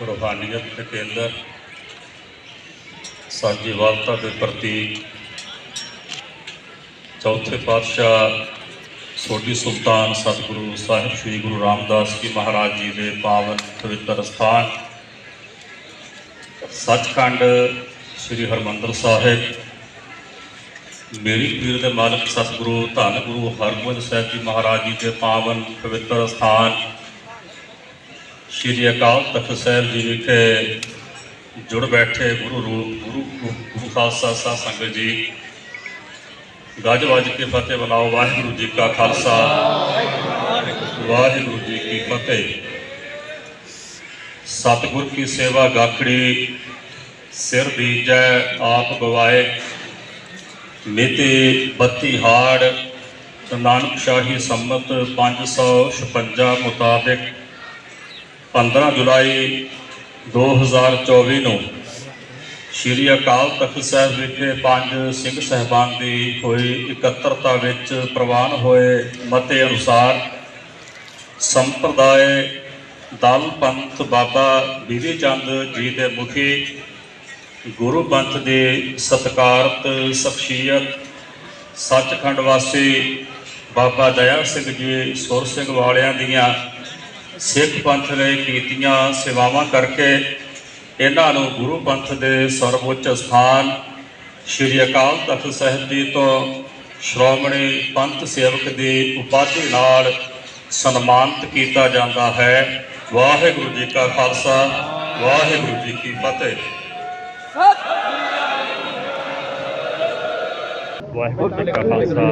ਰੂਹਾਨੀਅਤ ਦੇ ਕੇਂਦਰ ਸਾਂਝੀਵਾਲਤਾ ਦੇ ਪ੍ਰਤੀ ਚੌਥੇ ਪਾਤਸ਼ਾਹ ਸੋਢੀ ਸੁਲਤਾਨ ਸਤਿਗੁਰੂ ਸਾਹਿਬ ਸ੍ਰੀ ਗੁਰੂ ਰਾਮਦਾਸ ਜੀ ਮਹਾਰਾਜ ਜੀ ਦੇ ਪਾਵਨ ਪਵਿੱਤਰ ਸਥਾਨ, ਸੱਚਖੰਡ ਸ੍ਰੀ ਹਰਮੰਦਰ ਸਾਹਿਬ, ਮੇਰੀ ਪੀਰ ਦੇ ਮਾਲਕ ਸਤਿਗੁਰੂ ਧੰਨ ਗੁਰੂ ਹਰਗੋਬਿੰਦ ਸਾਹਿਬ ਜੀ ਮਹਾਰਾਜ ਜੀ ਦੇ ਪਾਵਨ ਪਵਿੱਤਰ ਸਥਾਨ ਸ਼੍ਰੀ ਅਕਾਲ ਤਖਤ ਸਾਹਿਬ ਜੀ ਵਿਖੇ ਜੁੜ ਬੈਠੇ ਗੁਰੂ ਰੂਪ, ਗੁਰੂ ਗੁਰੂ ਖਾਲਸਾ ਸਾਹਿਬ ਸੰਗਤ ਜੀ। ਗੱਜ ਵੱਜ ਕੇ ਫਤਿਹ ਬੁਲਾਓ ਵਾਹਿਗੁਰੂ ਜੀ ਕਾ ਖਾਲਸਾ, ਵਾਹਿਗੁਰੂ ਜੀ ਕੀ ਫਤਿਹ। ਸਤਿਗੁਰ ਕੀ ਸੇਵਾ ਗਾਖੜੀ, ਸਿਰ ਦੀਜੈ ਆਪ ਗਵਾਏ। ਮਿਤੀ 32 ਹਾੜ, ਨਾਨਕ ਸ਼ਾਹੀ ਸੰਮਤ 556 ਮੁਤਾਬਿਕ 15 ਜੁਲਾਈ 2024 ਨੂੰ ਸ਼੍ਰੀ ਅਕਾਲ ਤਖਤ ਸਾਹਿਬ ਵਿਖੇ ਪੰਜ ਸਿੰਘ ਸਹਿਬਾਨ ਦੀ ਹੋਈ ਇਕੱਤਰਤਾ ਵਿੱਚ ਪ੍ਰਵਾਨ ਹੋਏ ਮਤੇ ਅਨੁਸਾਰ ਸੰਪਰਦਾਇ ਦਲ ਪੰਥ ਬਾਬਾ ਬੀਬੀ ਚੰਦ ਜੀ ਦੇ ਮੁਖੀ ਗੁਰੂ ਪੰਥ ਦੇ ਸਤਿਕਾਰਤ ਸ਼ਖਸੀਅਤ ਸੱਚਖੰਡ ਵਾਸੀ ਬਾਬਾ ਦਇਆ ਸਿੰਘ ਜੀ, ਸੁਰ ਸਿੰਘ ਵਾਲਿਆਂ ਦੀਆਂ ਸਿੱਖ ਪੰਥ ਨੇ ਕੀਤੀਆਂ ਸੇਵਾਵਾਂ ਕਰਕੇ ਇਹਨਾਂ ਨੂੰ ਗੁਰੂ ਪੰਥ ਦੇ ਸਰਵਉੱਚ ਸਥਾਨ ਸ੍ਰੀ ਅਕਾਲ ਤਖਤ ਸਾਹਿਬ ਜੀ ਤੋਂ ਸ਼੍ਰੋਮਣੀ ਪੰਥ ਸੇਵਕ ਦੀ ਉਪਾਧੀ ਨਾਲ ਸਨਮਾਨਿਤ ਕੀਤਾ ਜਾਂਦਾ ਹੈ। ਵਾਹਿਗੁਰੂ ਜੀ ਕਾ ਖਾਲਸਾ, ਵਾਹਿਗੁਰੂ ਜੀ ਕੀ ਫਤਿਹ। ਵਾਹਿਗੁਰੂ ਜੀ ਕਾ ਖਾਲਸਾ,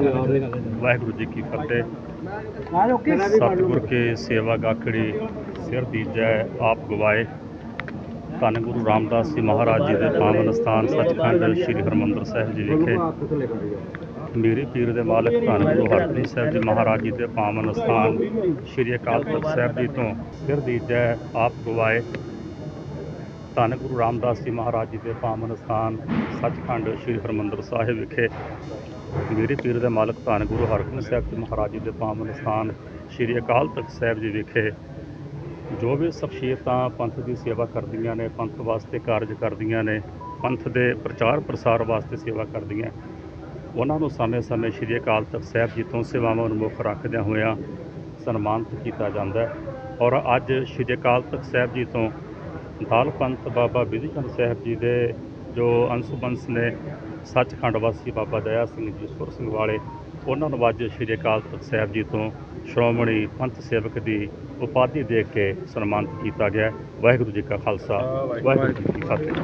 ਵਾਹਿਗੁਰੂ ਜੀ ਕੀ ਫਤਿਹ। ਸਤਿਗੁਰ ਕੇ ਸੇਵਾ ਗਾਖੜੀ ਸਿਰ ਦੀਜੈ ਆਪ ਗਵਾਏ। ਧੰਨ ਗੁਰੂ ਰਾਮਦਾਸ ਜੀ ਮਹਾਰਾਜ ਜੀ ਦੇ ਪਾਵਨ ਸਥਾਨ ਸੱਚਖੰਡ ਸ੍ਰੀ ਹਰਮੰਦਰ ਸਾਹਿਬ ਜੀ ਵਿਖੇ। ਮੇਰੇ ਪੀਰ ਦੇ ਮਾਲਕ ਧੰਨ ਗੁਰੂ ਹਰਗੋਬਿੰਦ ਸਾਹਿਬ ਜੀ ਮਹਾਰਾਜ ਜੀ ਦੇ ਪਾਵਨ ਸਥਾਨ ਸ੍ਰੀ ਅਕਾਲ ਤਖਤ ਸਾਹਿਬ ਜੀ ਤੋਂ ਸਿਰ ਦੀਜੈ ਆਪ ਗਵਾਏ। ਧੰਨ ਗੁਰੂ ਰਾਮਦਾਸ ਜੀ ਮਹਾਰਾਜ ਜੀ ਦੇ ਪਾਵਨ ਸਥਾਨ, ਸੱਚਖੰਡ ਸ੍ਰੀ ਹਰਮੰਦਰ ਸਾਹਿਬ ਵਿਖੇ। ਮੇਰੇ ਪੀਰ ਦੇ ਮਾਲਕ ਧੰਨ ਗੁਰੂ ਹਰਗੋਬਿੰਦ ਸਾਹਿਬ ਜੀ ਮਹਾਰਾਜ ਜੀ ਦੇ ਪਾਵਨ ਸਥਾਨ, ਸ੍ਰੀ ਅਕਾਲ ਤਖਤ ਸਾਹਿਬ ਜੀ ਵਿਖੇ। ਜੋ ਵੀ ਸ਼ਖਸੀਅਤਾਂ ਪੰਥ ਦੀ ਸੇਵਾ ਕਰਦੀਆਂ ਨੇ, ਪੰਥ ਵਾਸਤੇ ਕਾਰਜ ਕਰਦੀਆਂ ਨੇ, ਪੰਥ ਦੇ ਪ੍ਰਚਾਰ ਪ੍ਰਸਾਰ ਵਾਸਤੇ ਸੇਵਾ ਕਰਦੀਆਂ, ਉਹਨਾਂ ਨੂੰ ਸਮੇਂ-ਸਮੇਂ ਸ੍ਰੀ ਅਕਾਲ ਤਖਤ ਸਾਹਿਬ ਜੀ ਤੋਂ ਸੇਵਾਵਾਂ ਨੂੰ ਮੁੱਖ ਰੱਖਦਿਆਂ ਹੋਇਆਂ ਸਨਮਾਨਿਤ ਕੀਤਾ ਜਾਂਦਾ ਔਰ ਅੱਜ ਸ੍ਰੀ ਅਕਾਲ ਤਖਤ ਸਾਹਿਬ ਜੀ ਤੋਂ ਦਾਲ ਪੰਥ ਬਾਬਾ ਬਿਧੀ ਚੰਦ ਸਾਹਿਬ ਜੀ ਦੇ ਜੋ ਅੰਸ਼ੁਬੰਸ ਨੇ ਸੱਚਖੰਡ ਵਾਸੀ ਬਾਬਾ ਦਇਆ ਸਿੰਘ ਜੀ ਸੁਰ ਸਿੰਘ ਵਾਲੇ ਉਹਨਾਂ ਨੂੰ ਅੱਜ ਸ੍ਰੀ ਅਕਾਲ ਤਖਤ ਸਾਹਿਬ ਜੀ ਤੋਂ ਸ਼੍ਰੋਮਣੀ ਪੰਥ ਸੇਵਕ ਦੀ ਉਪਾਧੀ ਦੇ ਕੇ ਸਨਮਾਨਿਤ ਕੀਤਾ ਗਿਆ। ਵਾਹਿਗੁਰੂ ਜੀ ਕਾ ਖਾਲਸਾ ਵਾਹਿਗੁਰੂ ਜੀ ਕੀ ਫਤਿਹ